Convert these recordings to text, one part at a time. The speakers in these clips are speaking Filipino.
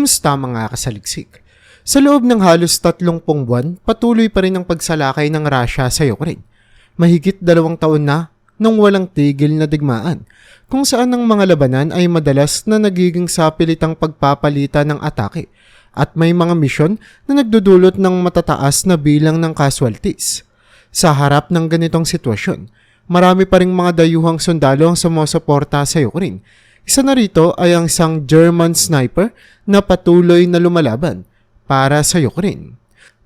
Kumusta mga kasaliksik? Sa loob ng halos 30 buwan, patuloy pa rin ang pagsalakay ng Russia sa Ukraine. Mahigit dalawang taon na nang walang tigil na digmaan, kung saan ang mga labanan ay madalas na nagiging sapilitang pagpapalita ng atake at may mga misyon na nagdudulot ng matataas na bilang ng casualties. Sa harap ng ganitong sitwasyon, marami pa ring mga dayuhang sundalo ang sumusuporta sa Ukraine isa na rito ay ang isang German sniper na patuloy na lumalaban para sa Ukraine.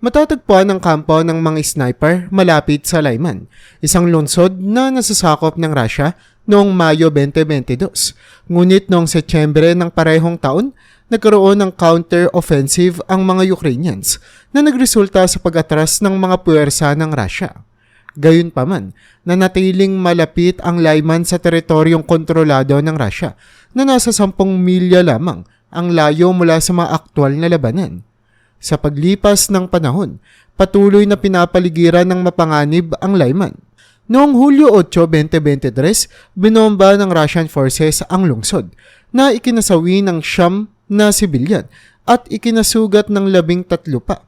Matatagpuan ang kampo ng mga sniper malapit sa Lyman, isang lungsod na nasasakop ng Russia noong Mayo 2022. Ngunit noong Setyembre ng parehong taon, nagkaroon ng counter-offensive ang mga Ukrainians na nagresulta sa pag-atras ng mga puwersa ng Russia. Gayunpaman, nanatiling malapit ang Lyman sa teritoryong kontrolado ng Russia na nasa 10 milya lamang ang layo mula sa mga aktwal na labanan. Sa paglipas ng panahon, patuloy na pinapaligiran ng mapanganib ang Lyman. Noong Hulyo 8, 2023, binomba ng Russian forces ang lungsod na ikinasawi ng siyam na sibilyan at ikinasugat ng labing tatlo pa.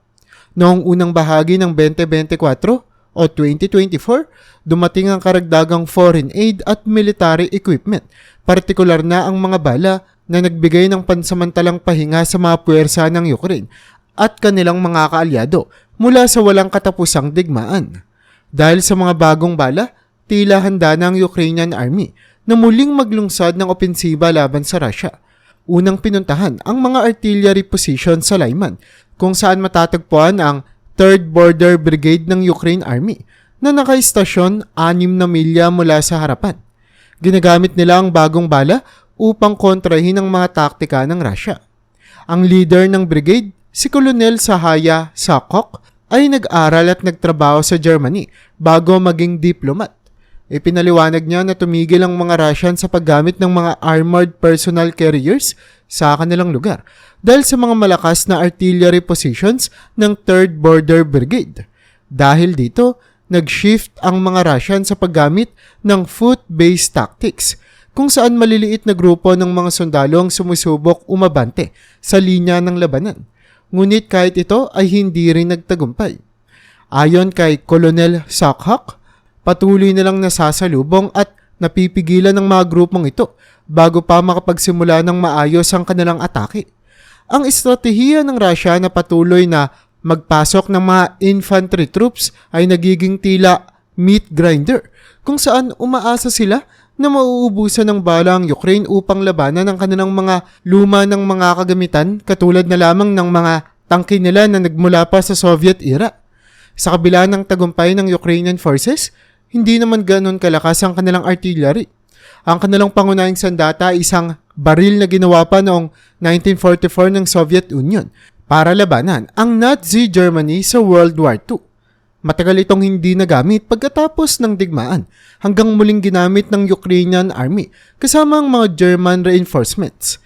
Noong unang bahagi ng 2024, o 2024, dumating ang karagdagang foreign aid at military equipment, partikular na ang mga bala na nagbigay ng pansamantalang pahinga sa mga puwersa ng Ukraine at kanilang mga kaalyado mula sa walang katapusang digmaan. Dahil sa mga bagong bala, tila handa na ang Ukrainian Army na muling maglungsad ng opensiba laban sa Russia. Unang pinuntahan ang mga artillery position sa Lyman kung saan matatagpuan ang 3rd Border Brigade ng Ukraine Army na nakaistasyon 6 na milya mula sa harapan. Ginagamit nila ang bagong bala upang kontrahin ang mga taktika ng Russia. Ang leader ng brigade, si Colonel Sahaya Sakok, ay nag-aral at nagtrabaho sa Germany bago maging diplomat. Ipinaliwanag niya na tumigil ang mga Russian sa paggamit ng mga armored personal carriers sa kanilang lugar dahil sa mga malakas na artillery positions ng 3rd Border Brigade. Dahil dito, nag-shift ang mga Russian sa paggamit ng foot-based tactics kung saan maliliit na grupo ng mga sundalo ang sumusubok umabante sa linya ng labanan. Ngunit kahit ito ay hindi rin nagtagumpay. Ayon kay Colonel Sakhak, patuloy nilang nasasalubong at napipigilan ng mga grupong ito bago pa makapagsimula ng maayos ang kanilang atake. Ang estratehiya ng Russia na patuloy na magpasok ng mga infantry troops ay nagiging tila meat grinder kung saan umaasa sila na mauubusan ng bala ang Ukraine upang labanan ang kanilang mga luma ng mga kagamitan katulad na lamang ng mga tangke nila na nagmula pa sa Soviet era. Sa kabila ng tagumpay ng Ukrainian forces, hindi naman ganon kalakas ang kanilang artillery. Ang kanilang pangunahing sandata ay isang baril na ginawa pa noong 1944 ng Soviet Union para labanan ang Nazi Germany sa World War II. Matagal itong hindi nagamit pagkatapos ng digmaan hanggang muling ginamit ng Ukrainian Army kasama ang mga German reinforcements.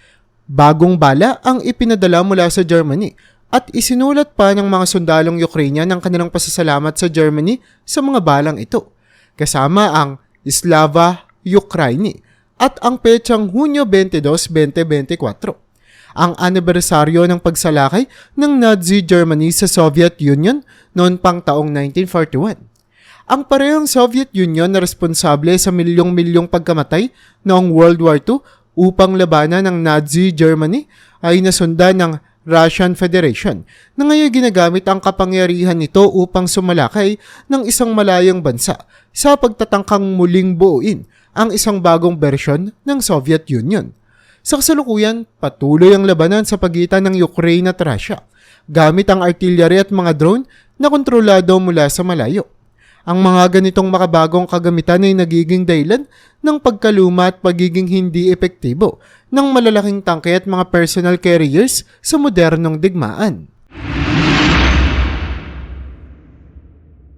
Bagong bala ang ipinadala mula sa Germany at isinulat pa ng mga sundalong Ukrainian ang kanilang pasasalamat sa Germany sa mga balang ito kasama ang Slava Ukraini at ang petsang Hunyo 22, 2024. Ang anibersaryo ng pagsalakay ng Nazi Germany sa Soviet Union noon pang taong 1941. Ang parehong Soviet Union na responsable sa milyong-milyong pagkamatay noong World War II upang labanan ng Nazi Germany ay nasundan ng Russian Federation na ngayon ginagamit ang kapangyarihan nito upang sumalakay ng isang malayang bansa sa pagtatangkang muling buuin ang isang bagong bersyon ng Soviet Union. Sa kasalukuyan, patuloy ang labanan sa pagitan ng Ukraine at Russia gamit ang artillery at mga drone na kontrolado mula sa malayo. Ang mga ganitong makabagong kagamitan ay nagiging dahilan ng pagkaluma at pagiging hindi epektibo ng malalaking tangke at mga personal carriers sa modernong digmaan.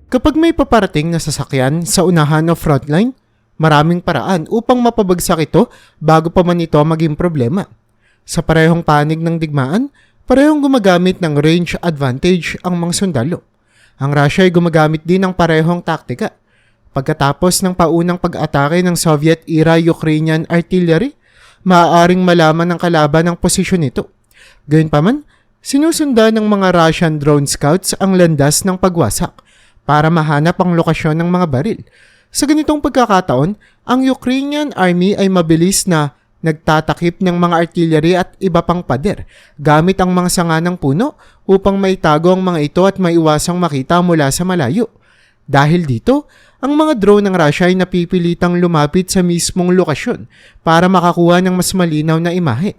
Kapag may paparating na sasakyan sa unahan o frontline, maraming paraan upang mapabagsak ito bago pa man ito maging problema. Sa parehong panig ng digmaan, parehong gumagamit ng range advantage ang mga sundalo. Ang Russia ay gumagamit din ng parehong taktika. Pagkatapos ng paunang pag-atake ng Soviet-era Ukrainian artillery, maaaring malaman ng kalaban ang posisyon nito. Gayunpaman, sinusundan ng mga Russian drone scouts ang landas ng pagwasak para mahanap ang lokasyon ng mga baril. Sa ganitong pagkakataon, ang Ukrainian army ay mabilis na nagtatakip ng mga artillery at iba pang pader gamit ang mga sanga ng puno upang maitago ang mga ito at maiwasang makita mula sa malayo. Dahil dito, ang mga drone ng Russia ay napipilitang lumapit sa mismong lokasyon para makakuha ng mas malinaw na imahe.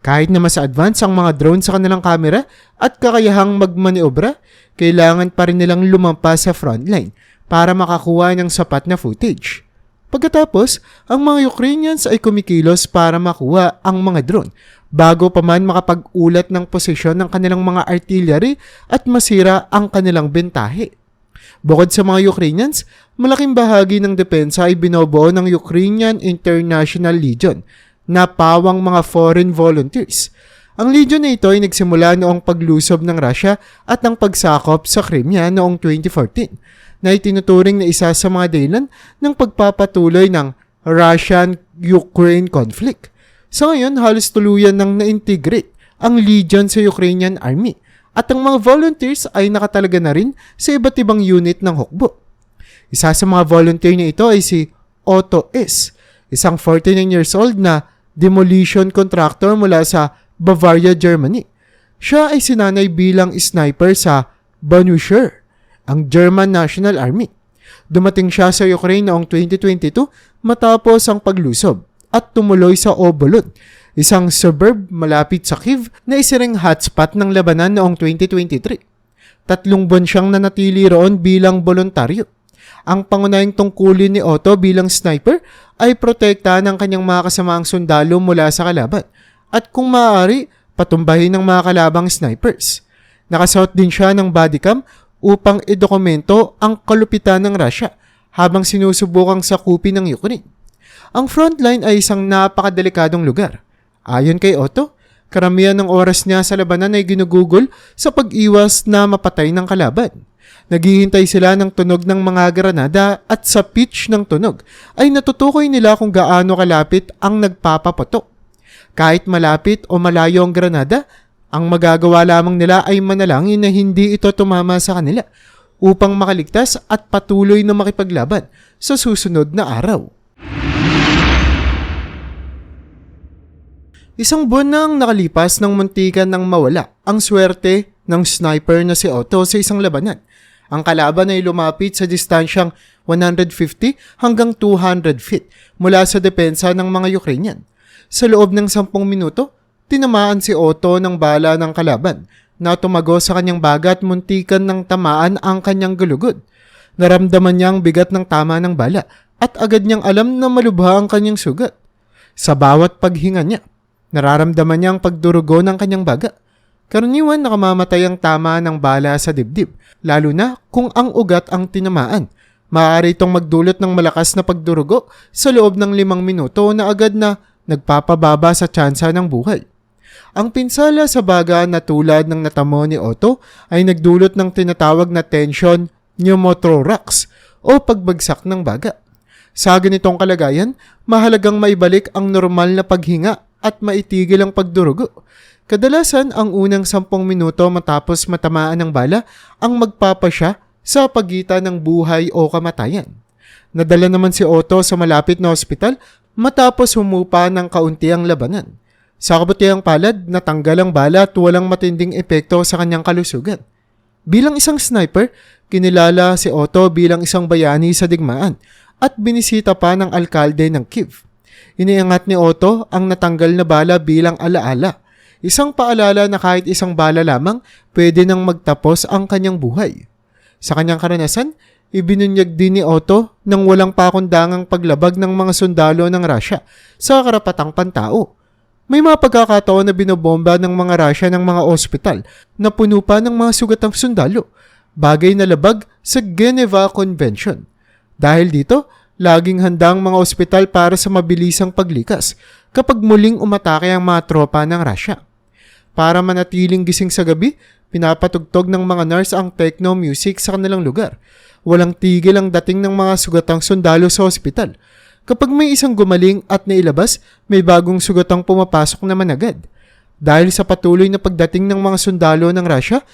Kahit na mas advance ang mga drone sa kanilang kamera at kakayahang magmaniobra, kailangan pa rin nilang lumampas sa frontline para makakuha ng sapat na footage. Pagkatapos, ang mga Ukrainians ay kumikilos para makuha ang mga drone bago pa man makapag-ulat ng posisyon ng kanilang mga artillery at masira ang kanilang bentahe. Bukod sa mga Ukrainians, malaking bahagi ng depensa ay binobuo ng Ukrainian International Legion na pawang mga foreign volunteers. Ang legion na ito ay nagsimula noong paglusob ng Russia at ang pagsakop sa Crimea noong 2014 na itinuturing na isa sa mga dahilan ng pagpapatuloy ng Russian-Ukraine conflict. Sa ngayon, halos tuluyan nang na-integrate ang Legion sa Ukrainian Army at ang mga volunteers ay nakatalaga na rin sa iba't ibang unit ng hukbo. Isa sa mga volunteer na ito ay si Otto S., isang 49 years old na demolition contractor mula sa Bavaria, Germany. Siya ay sinanay bilang sniper sa Banusher ang German National Army. Dumating siya sa Ukraine noong 2022 matapos ang paglusob at tumuloy sa Obolon, isang suburb malapit sa Kiev na isa ring hotspot ng labanan noong 2023. Tatlong buwan siyang nanatili roon bilang voluntaryo. Ang pangunahing tungkulin ni Otto bilang sniper ay protektahan ang kanyang mga kasamaang sundalo mula sa kalaban at kung maaari, patumbahin ng mga kalabang snipers. Nakasuot din siya ng bodycam upang idokumento ang kalupitan ng Russia habang sinusubukang sakupin ng Ukraine. Ang frontline ay isang napakadelikadong lugar. Ayon kay Otto, karamihan ng oras niya sa labanan ay ginugugol sa pag-iwas na mapatay ng kalaban. Naghihintay sila ng tunog ng mga granada at sa pitch ng tunog ay natutukoy nila kung gaano kalapit ang nagpapaputok. Kahit malapit o malayo ang granada, ang magagawa lamang nila ay manalangin na hindi ito tumama sa kanila upang makaligtas at patuloy na makipaglaban sa susunod na araw. Isang buwan nang nakalipas ng muntikan ng mawala ang swerte ng sniper na si Otto sa isang labanan. Ang kalaban ay lumapit sa distansyang 150 hanggang 200 feet mula sa depensa ng mga Ukrainian. Sa loob ng 10 minuto, tinamaan si Otto ng bala ng kalaban na tumago sa kanyang baga at muntikan ng tamaan ang kanyang gulugod. Naramdaman niya ang bigat ng tama ng bala at agad niyang alam na malubha ang kanyang sugat. Sa bawat paghinga niya, nararamdaman niya ang pagdurugo ng kanyang baga. Karaniwan nakamamatay ang tama ng bala sa dibdib, lalo na kung ang ugat ang tinamaan. Maaari itong magdulot ng malakas na pagdurugo sa loob ng limang minuto na agad na nagpapababa sa tsansa ng buhay. Ang pinsala sa baga na tulad ng natamo ni Otto ay nagdulot ng tinatawag na tension pneumothorax o pagbagsak ng baga. Sa ganitong kalagayan, mahalagang maibalik ang normal na paghinga at maitigil ang pagdurugo. Kadalasan, ang unang sampung minuto matapos matamaan ng bala ang magpapasya sa pagitan ng buhay o kamatayan. Nadala naman si Otto sa malapit na ospital matapos humupa ng kaunti ang labanan. Sa kabutihang palad, natanggal ang bala at walang matinding epekto sa kanyang kalusugan. Bilang isang sniper, kinilala si Otto bilang isang bayani sa digmaan at binisita pa ng alkalde ng Kiev. Iniangat ni Otto ang natanggal na bala bilang alaala. Isang paalala na kahit isang bala lamang pwede nang magtapos ang kanyang buhay. Sa kanyang karanasan, ibinunyag din ni Otto ng walang pakundangang paglabag ng mga sundalo ng Russia sa karapatang pantao. May mga pagkakataon na binobomba ng mga Russia ng mga ospital na puno pa ng mga sugatang sundalo, bagay na labag sa Geneva Convention. Dahil dito, laging handang mga ospital para sa mabilisang paglikas kapag muling umatake ang mga tropa ng Russia. Para manatiling gising sa gabi, pinapatugtog ng mga nurse ang techno music sa kanilang lugar. Walang tigil ang dating ng mga sugatang sundalo sa ospital – Kapag may isang gumaling at nailabas, may bagong sugatang pumapasok naman agad. Dahil sa patuloy na pagdating ng mga sundalo ng Russia,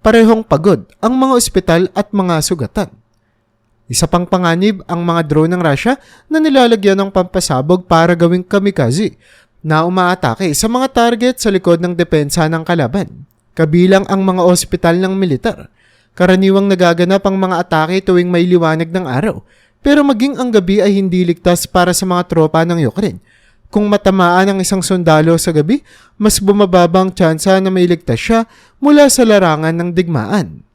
parehong pagod ang mga ospital at mga sugatan. Isa pang panganib ang mga drone ng Russia na nilalagyan ng pampasabog para gawing kamikaze na umaatake sa mga target sa likod ng depensa ng kalaban. Kabilang ang mga ospital ng militar. Karaniwang nagaganap ang mga atake tuwing may liwanag ng araw, pero maging ang gabi ay hindi ligtas para sa mga tropa ng Ukraine. Kung matamaan ang isang sundalo sa gabi, mas bumababa ang tsansa na may ligtas siya mula sa larangan ng digmaan.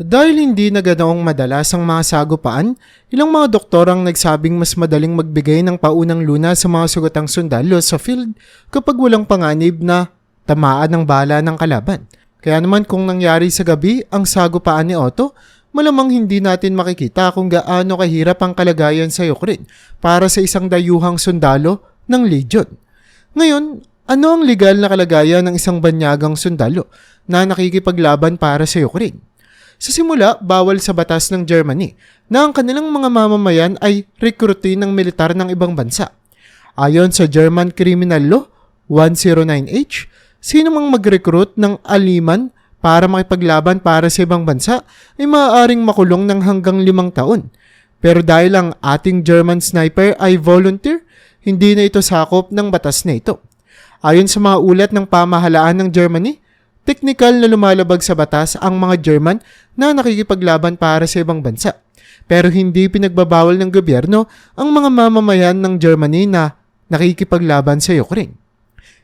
Dahil hindi na ganoong madalas ang mga sagupaan, ilang mga doktor ang nagsabing mas madaling magbigay ng paunang luna sa mga sugatang sundalo sa field kapag walang panganib na tamaan ng bala ng kalaban. Kaya naman kung nangyari sa gabi ang sagupaan ni Otto, malamang hindi natin makikita kung gaano kahirap ang kalagayan sa Ukraine para sa isang dayuhang sundalo ng Legion. Ngayon, ano ang legal na kalagayan ng isang banyagang sundalo na nakikipaglaban para sa Ukraine? Sa simula, bawal sa batas ng Germany na ang kanilang mga mamamayan ay rekrutin ng militar ng ibang bansa. Ayon sa German Criminal Law 109H, sino mang mag-recruit ng aliman para makipaglaban para sa ibang bansa ay maaaring makulong ng hanggang limang taon. Pero dahil ang ating German sniper ay volunteer, hindi na ito sakop ng batas na ito. Ayon sa mga ulat ng pamahalaan ng Germany, Teknikal na lumalabag sa batas ang mga German na nakikipaglaban para sa ibang bansa. Pero hindi pinagbabawal ng gobyerno ang mga mamamayan ng Germany na nakikipaglaban sa Ukraine.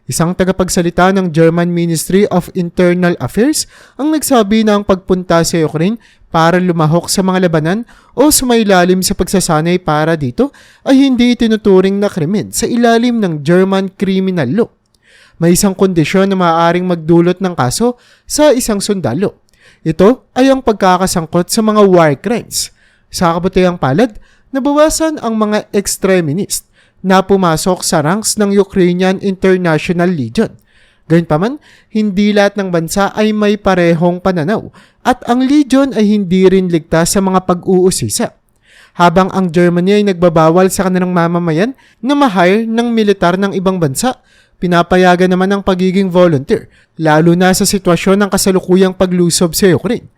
Isang tagapagsalita ng German Ministry of Internal Affairs ang nagsabi na ang pagpunta sa Ukraine para lumahok sa mga labanan o sumailalim sa pagsasanay para dito ay hindi itinuturing na krimen sa ilalim ng German Criminal Law may isang kondisyon na maaaring magdulot ng kaso sa isang sundalo. Ito ay ang pagkakasangkot sa mga war crimes. Sa kabutihang palad, nabawasan ang mga extremist na pumasok sa ranks ng Ukrainian International Legion. Gayunpaman, hindi lahat ng bansa ay may parehong pananaw at ang Legion ay hindi rin ligtas sa mga pag-uusisa. Habang ang Germany ay nagbabawal sa kanilang mamamayan na ma-hire ng militar ng ibang bansa Pinapayagan naman ang pagiging volunteer, lalo na sa sitwasyon ng kasalukuyang paglusob sa Ukraine.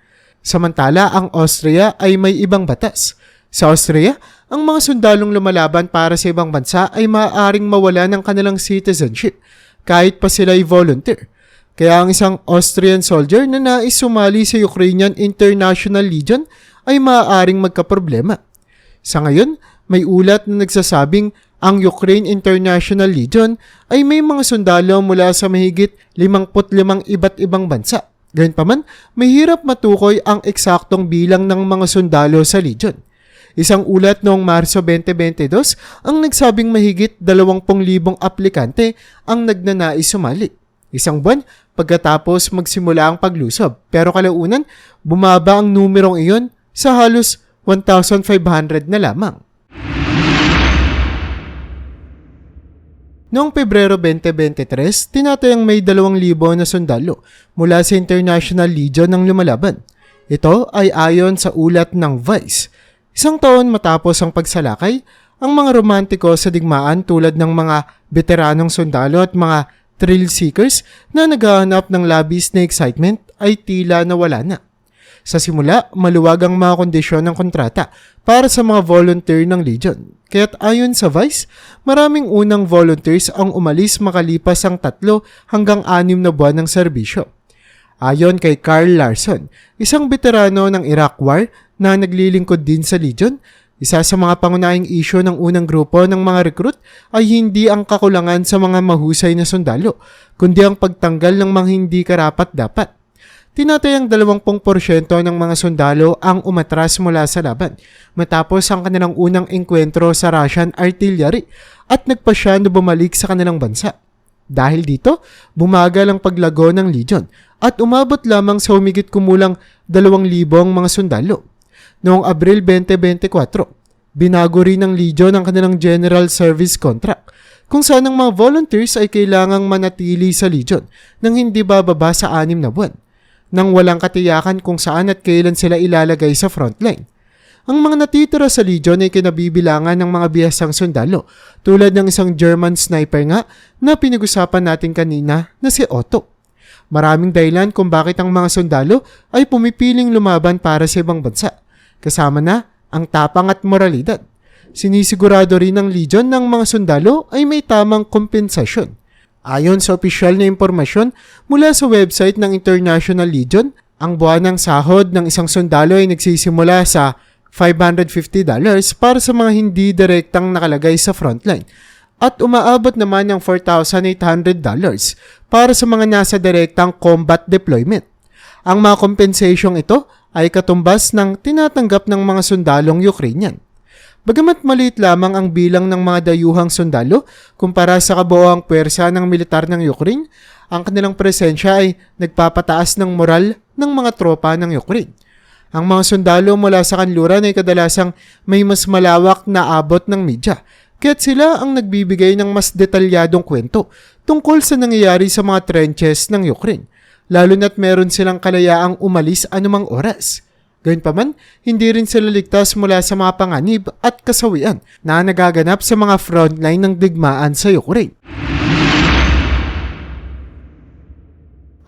Samantala, ang Austria ay may ibang batas. Sa Austria, ang mga sundalong lumalaban para sa ibang bansa ay maaaring mawala ng kanilang citizenship kahit pa sila ay volunteer. Kaya ang isang Austrian soldier na nais sumali sa Ukrainian International Legion ay maaaring magkaproblema. Sa ngayon, may ulat na nagsasabing ang Ukraine International Legion ay may mga sundalo mula sa mahigit 55 iba't ibang bansa. Gayunpaman, mahirap matukoy ang eksaktong bilang ng mga sundalo sa Legion. Isang ulat noong Marso 2022 ang nagsabing mahigit 20,000 aplikante ang nagnanais sumali. Isang buwan pagkatapos magsimula ang paglusob. Pero kalaunan, bumaba ang numerong iyon sa halos 1,500 na lamang. Noong Pebrero 2023, tinatayang may 2,000 na sundalo mula sa International Legion ng lumalaban. Ito ay ayon sa ulat ng Vice. Isang taon matapos ang pagsalakay, ang mga romantiko sa digmaan tulad ng mga veteranong sundalo at mga thrill seekers na naghahanap ng labis na excitement ay tila nawala na. Sa simula, maluwag ang mga kondisyon ng kontrata para sa mga volunteer ng Legion. Kaya't ayon sa Vice, maraming unang volunteers ang umalis makalipas ang tatlo hanggang anim na buwan ng serbisyo. Ayon kay Carl Larson, isang veterano ng Iraq War na naglilingkod din sa Legion, isa sa mga pangunahing isyo ng unang grupo ng mga recruit ay hindi ang kakulangan sa mga mahusay na sundalo, kundi ang pagtanggal ng mga hindi karapat-dapat. Tinatayang 20% ng mga sundalo ang umatras mula sa laban matapos ang kanilang unang engkwentro sa Russian artillery at nagpasya na bumalik sa kanilang bansa. Dahil dito, bumagal ang paglago ng Legion at umabot lamang sa humigit kumulang 2,000 mga sundalo. Noong Abril 2024, binago rin ng Legion ang kanilang General Service Contract kung saan ang mga volunteers ay kailangang manatili sa Legion nang hindi bababa sa anim na buwan nang walang katiyakan kung saan at kailan sila ilalagay sa frontline. ang mga natitira sa Legion ay kinabibilangan ng mga bihasang sundalo tulad ng isang German sniper nga na pinag-usapan natin kanina na si Otto. Maraming dahilan kung bakit ang mga sundalo ay pumipiling lumaban para sa ibang bansa. Kasama na ang tapang at moralidad. Sinisigurado rin ng Legion ng mga sundalo ay may tamang kompensasyon. Ayon sa opisyal na impormasyon mula sa website ng International Legion, ang buwan ng sahod ng isang sundalo ay nagsisimula sa $550 para sa mga hindi direktang nakalagay sa frontline at umaabot naman ng $4,800 para sa mga nasa direktang combat deployment. Ang mga kompensasyong ito ay katumbas ng tinatanggap ng mga sundalong Ukrainian. Bagamat maliit lamang ang bilang ng mga dayuhang sundalo kumpara sa kabuoang puwersa ng militar ng Ukraine, ang kanilang presensya ay nagpapataas ng moral ng mga tropa ng Ukraine. Ang mga sundalo mula sa kanluran ay kadalasang may mas malawak na abot ng media, kaya't sila ang nagbibigay ng mas detalyadong kwento tungkol sa nangyayari sa mga trenches ng Ukraine, lalo na't meron silang kalayaang umalis anumang oras. Gayunpaman, hindi rin sila ligtas mula sa mga panganib at kasawian na nagaganap sa mga frontline ng digmaan sa Ukraine.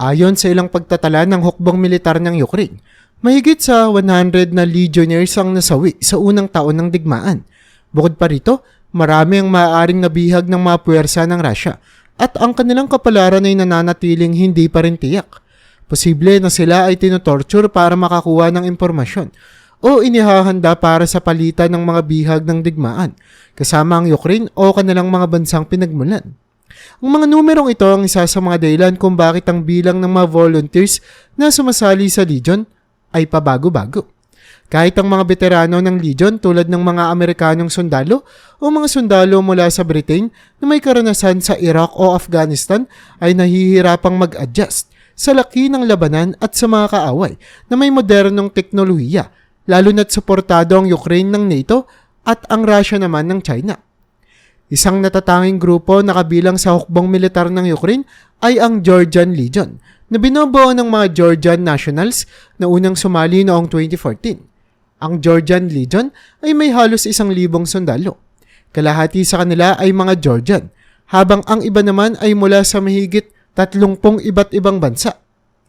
Ayon sa ilang pagtatala ng hukbong militar ng Ukraine, mahigit sa 100 na legionnaires ang nasawi sa unang taon ng digmaan. Bukod pa rito, marami ang maaaring nabihag ng mga puwersa ng Russia at ang kanilang kapalaran ay nananatiling hindi pa rin tiyak. Posible na sila ay tinotorture para makakuha ng impormasyon o inihahanda para sa palitan ng mga bihag ng digmaan kasama ang Ukraine o kanilang mga bansang pinagmulan. Ang mga numerong ito ang isa sa mga dahilan kung bakit ang bilang ng mga volunteers na sumasali sa Legion ay pabago-bago. Kahit ang mga veterano ng Legion tulad ng mga Amerikanong sundalo o mga sundalo mula sa Britain na may karanasan sa Iraq o Afghanistan ay nahihirapang mag-adjust sa laki ng labanan at sa mga kaaway na may modernong teknolohiya, lalo na't suportado ang Ukraine ng NATO at ang Russia naman ng China. Isang natatanging grupo na kabilang sa hukbong militar ng Ukraine ay ang Georgian Legion na binobuo ng mga Georgian nationals na unang sumali noong 2014. Ang Georgian Legion ay may halos isang libong sundalo. Kalahati sa kanila ay mga Georgian, habang ang iba naman ay mula sa mahigit tatlongpong iba't ibang bansa.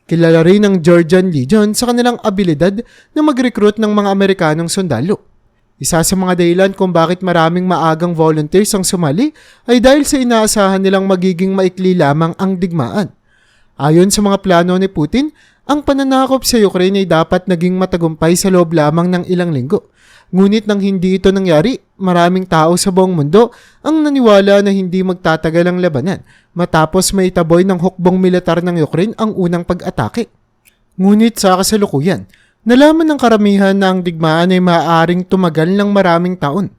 Kilala rin ang Georgian Legion sa kanilang abilidad na mag-recruit ng mga Amerikanong sundalo. Isa sa mga dahilan kung bakit maraming maagang volunteers ang sumali ay dahil sa inaasahan nilang magiging maikli lamang ang digmaan. Ayon sa mga plano ni Putin, ang pananakop sa Ukraine ay dapat naging matagumpay sa loob lamang ng ilang linggo. Ngunit nang hindi ito nangyari, maraming tao sa buong mundo ang naniwala na hindi magtatagal ang labanan matapos maitaboy ng hukbong militar ng Ukraine ang unang pag-atake. Ngunit sa kasalukuyan, Nalaman ng karamihan na ang digmaan ay maaaring tumagal ng maraming taon.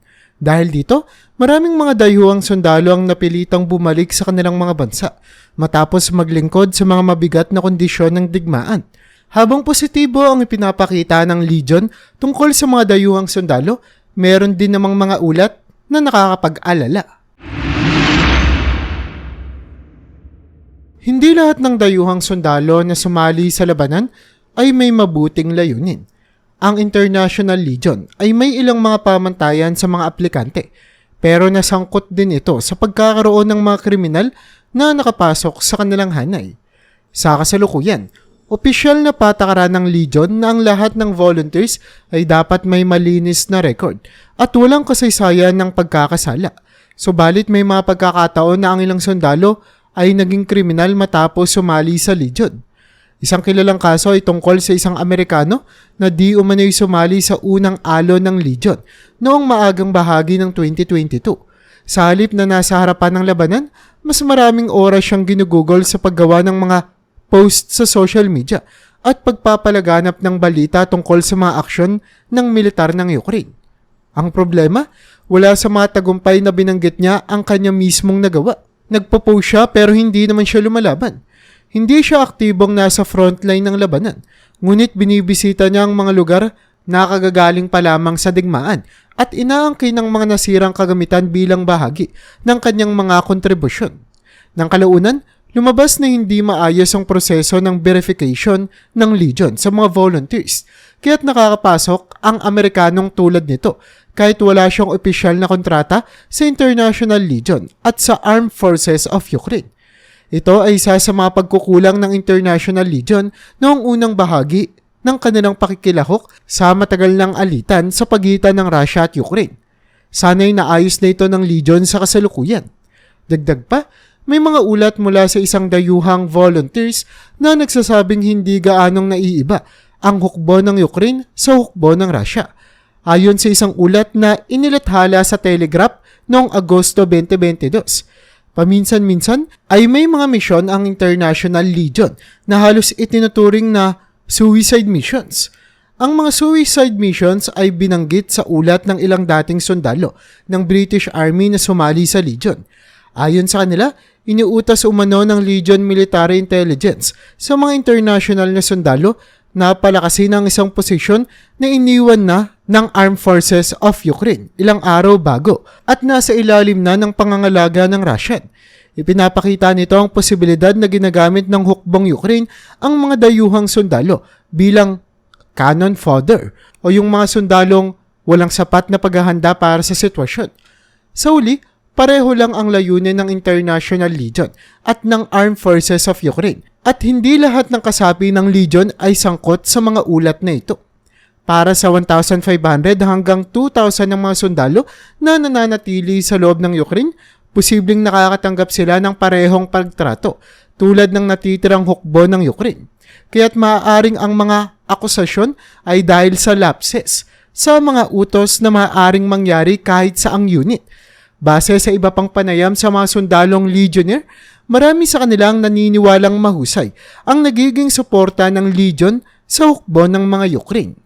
Dahil dito, maraming mga dayuhang sundalo ang napilitang bumalik sa kanilang mga bansa matapos maglingkod sa mga mabigat na kondisyon ng digmaan. Habang positibo ang ipinapakita ng Legion tungkol sa mga dayuhang sundalo, meron din namang mga ulat na nakakapag-alala. Hindi lahat ng dayuhang sundalo na sumali sa labanan ay may mabuting layunin. Ang International Legion ay may ilang mga pamantayan sa mga aplikante, pero nasangkot din ito sa pagkakaroon ng mga kriminal na nakapasok sa kanilang hanay. Sa kasalukuyan, opisyal na patakaran ng Legion na ang lahat ng volunteers ay dapat may malinis na record at walang kasaysayan ng pagkakasala. Subalit may mga pagkakataon na ang ilang sundalo ay naging kriminal matapos sumali sa Legion. Isang kilalang kaso ay tungkol sa isang Amerikano na di umano'y sumali sa unang alon ng Legion noong maagang bahagi ng 2022. Sa halip na nasa harapan ng labanan, mas maraming oras siyang ginugugol sa paggawa ng mga post sa social media at pagpapalaganap ng balita tungkol sa mga aksyon ng militar ng Ukraine. Ang problema, wala sa mga tagumpay na binanggit niya ang kanya mismong nagawa. Nagpo-post siya pero hindi naman siya lumalaban. Hindi siya aktibong nasa frontline ng labanan, ngunit binibisita niya ang mga lugar na kagagaling pa lamang sa digmaan at inaangkin ng mga nasirang kagamitan bilang bahagi ng kanyang mga kontribusyon. Nang kalaunan, lumabas na hindi maayos ang proseso ng verification ng Legion sa mga volunteers, kaya't nakakapasok ang Amerikanong tulad nito kahit wala siyang opisyal na kontrata sa International Legion at sa Armed Forces of Ukraine. Ito ay isa sa mga pagkukulang ng International Legion noong unang bahagi ng kanilang pakikilahok sa matagal ng alitan sa pagitan ng Russia at Ukraine. Sana'y naayos na ito ng Legion sa kasalukuyan. Dagdag pa, may mga ulat mula sa isang dayuhang volunteers na nagsasabing hindi gaanong naiiba ang hukbo ng Ukraine sa hukbo ng Russia. Ayon sa isang ulat na inilathala sa Telegraph noong Agosto 2022. Paminsan-minsan ay may mga misyon ang International Legion na halos itinuturing na suicide missions. Ang mga suicide missions ay binanggit sa ulat ng ilang dating sundalo ng British Army na sumali sa Legion. Ayon sa kanila, iniutas umano ng Legion Military Intelligence sa mga international na sundalo na palakasin ang isang posisyon na iniwan na ng Armed Forces of Ukraine ilang araw bago at nasa ilalim na ng pangangalaga ng Russian. Ipinapakita nito ang posibilidad na ginagamit ng hukbong Ukraine ang mga dayuhang sundalo bilang cannon fodder o yung mga sundalong walang sapat na paghahanda para sa sitwasyon. Sa uli, pareho lang ang layunin ng International Legion at ng Armed Forces of Ukraine at hindi lahat ng kasapi ng Legion ay sangkot sa mga ulat na ito. Para sa 1,500 hanggang 2,000 ng mga sundalo na nananatili sa loob ng Ukraine, posibleng nakakatanggap sila ng parehong pagtrato tulad ng natitirang hukbo ng Ukraine. Kaya't maaaring ang mga akusasyon ay dahil sa lapses sa mga utos na maaaring mangyari kahit sa ang unit. Base sa iba pang panayam sa mga sundalong legionnaire, marami sa kanilang naniniwalang mahusay ang nagiging suporta ng Legion sa hukbo ng mga Ukraine.